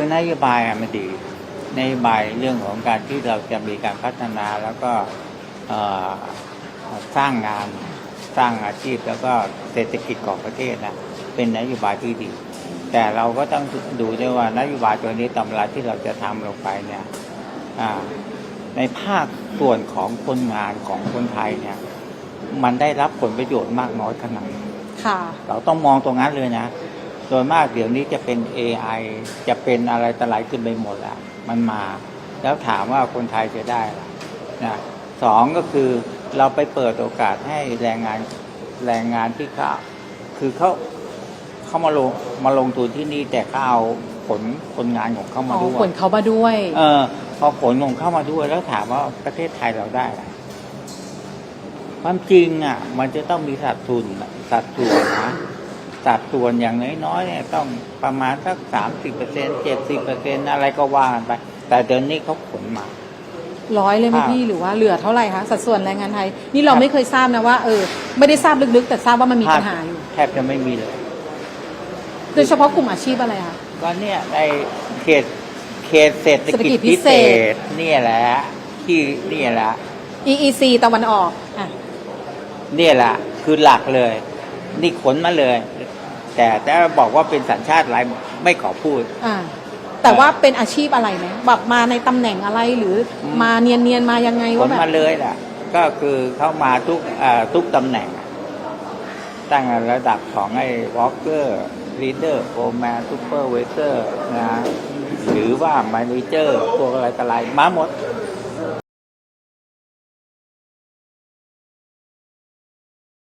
คือนโยบายอะมันดีนโยบายเรื่องของการที่เราจะมีการพัฒนาแล้วก็เอ่อสร้างงานสร้างอาชีพแล้วก็เศรษฐกิจของประเทศนะเป็นนโยบายที่ดี แต่เราก็ต้องดูด้วยว่านโยบายตัวนี้ตำราที่เราจะทำลงไปเนี่ยอ่าในภาคส่วนของคนงานของคนไทยเนี่ย มันได้รับผลประโยชน์มากน้อยขนาดไหนค่ะเราต้องมองตรงนั้นเลยนะ โดยมากเดี๋ยวนี้จะเป็น AI จะเป็นอะไรต่ออะไรขึ้นไปหมดแล้ว มันมา แล้วถามว่าคนไทยจะได้อะไรนะสองก็คือเราไปเปิดโอกาสให้แรงงานแรงงานที่เขาคือเขาเขามาลงมาลงทุนที่นี่แต่เขาเอาผลคนงานของเขามาอ๋อด้วยขนเขามาด้วย เออพอผลของเข้ามาด้วยแล้วถามว่าประเทศไทยเราได้อะไรความจริงอะ มันจะต้องมีสัดส่วนสัดส่วนนะ สัดส่วนอย่างน้อยๆเนี่ยต้องประมาณสักสามสิบเปอร์เซ็นเจ็ดสิบเปอร์เซ็นอะไรก็ว่ากันไป แต่เดี๋ยวนี้เขาขนมาร้อยเลยไหมครับพี่หรือว่าเหลือเท่าไหร่คะสัดส่วนแรงงานไทย นี่เราครับไม่เคยทราบนะว่าเออไม่ได้ทราบลึกๆ แต่ทราบว่ามันมีปัญหาอยู่แทบจะไม่มีเลยโดยเฉพาะกลุ่มอาชีพอะไรคะก็เนี่ยในเขตเขตเศรษฐกิจเศรษฐกิจพิพิเศเศษษเนี่ยแหละที่เนี่ยแหละ EEC ตะวันออกอะเนี่ยแหละคือหลักเลย นี่ขนมาเลย แต่แต่บอกว่าเป็นสัญชาติอะไรไม่ขอพูด อ่า แต่ว่าเป็นอาชีพอะไรไหมแบบมาในตำแหน่งอะไรหรืออมมาเนียนๆมายังไงขว่านแบบมาเลยแหละก็คือเข้ามาทุกเอ่อทุกตำแหน่งอะตั้งแต่ระดับของไอ้วอลเกอร์ลีดเดอร์โฟร์แมนซูเปอร์เวเตอร์นะหรือว่ามาเนเจอร์พวกอะไรต่ออะไรมาหมด